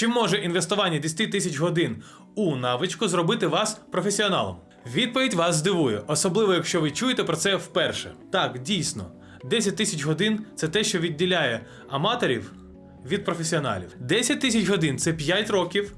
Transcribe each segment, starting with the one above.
Чи може інвестування 10 тисяч годин у навичку зробити вас професіоналом? Відповідь вас здивує, особливо якщо ви чуєте про це вперше. Так, дійсно, 10 тисяч годин це те, що відділяє аматорів від професіоналів. 10 тисяч годин це 5 років,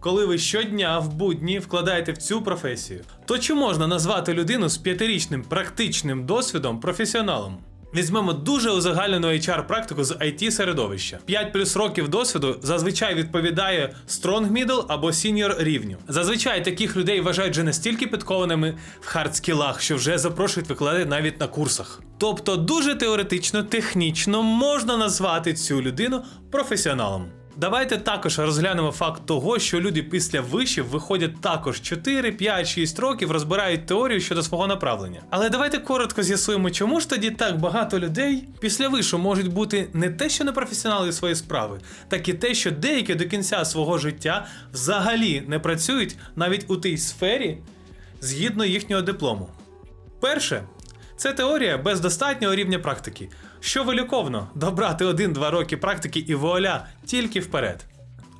коли ви щодня в будні вкладаєте в цю професію. То чи можна назвати людину з п'ятирічним практичним досвідом професіоналом? Візьмемо дуже узагальнену HR-практику з IT середовища. 5 плюс років досвіду зазвичай відповідає Strong Middle або Senior рівню. Зазвичай таких людей вважають вже настільки підкованими в хардскілах, що вже запрошують викладати навіть на курсах. Тобто, дуже теоретично, технічно можна назвати цю людину професіоналом. Давайте також розглянемо факт того, що люди після вишів виходять також 4, 5, 6 років, розбирають теорію щодо свого направлення. Але давайте коротко з'ясуємо, чому ж тоді так багато людей після вишу можуть бути не те, що не професіонали своєї справи, так і те, що деякі до кінця свого життя взагалі не працюють навіть у тій сфері згідно їхнього диплому. Перше, це теорія без достатнього рівня практики. Що виліковно добрати один-два роки практики і вуаля, тільки вперед.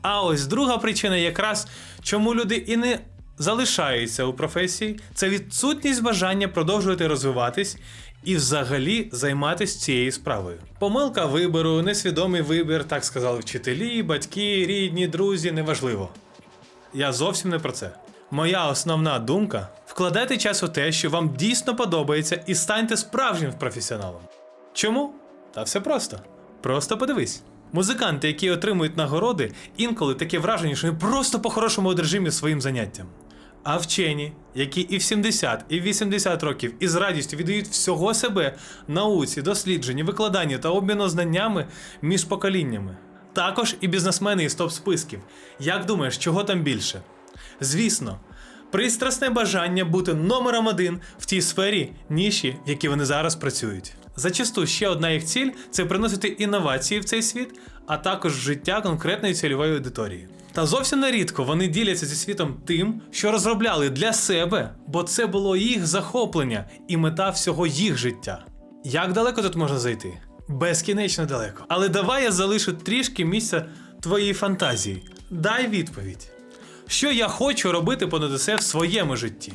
А ось друга причина, якраз чому люди і не залишаються у професії, це відсутність бажання продовжувати розвиватись і взагалі займатися цією справою. Помилка вибору, несвідомий вибір, так сказали вчителі, батьки, рідні, друзі, неважливо. Я зовсім не про це. Моя основна думка вкладайте час у те, що вам дійсно подобається, і станьте справжнім професіоналом. Чому? Та все просто. Просто подивись. Музиканти, які отримують нагороди, інколи таке враження, що вони просто по-хорошому одержимі своїм заняттям. А вчені, які і в 70, і в 80 років із радістю віддають всього себе науці, дослідженню, викладанню та обміну знаннями між поколіннями. Також і бізнесмени із топ-списків. Як думаєш, чого там більше? Звісно, пристрасне бажання бути номером один в тій сфері ніші, в якій вони зараз працюють. Зачасту ще одна їх ціль це приносити інновації в цей світ, а також життя конкретної цільової аудиторії. Та зовсім нерідко вони діляться зі світом тим, що розробляли для себе, бо це було їх захоплення і мета всього їх життя. Як далеко тут можна зайти? Безкінечно далеко. Але давай я залишу трішки місця твоїй фантазії. Дай відповідь. Що я хочу робити понад усе в своєму житті?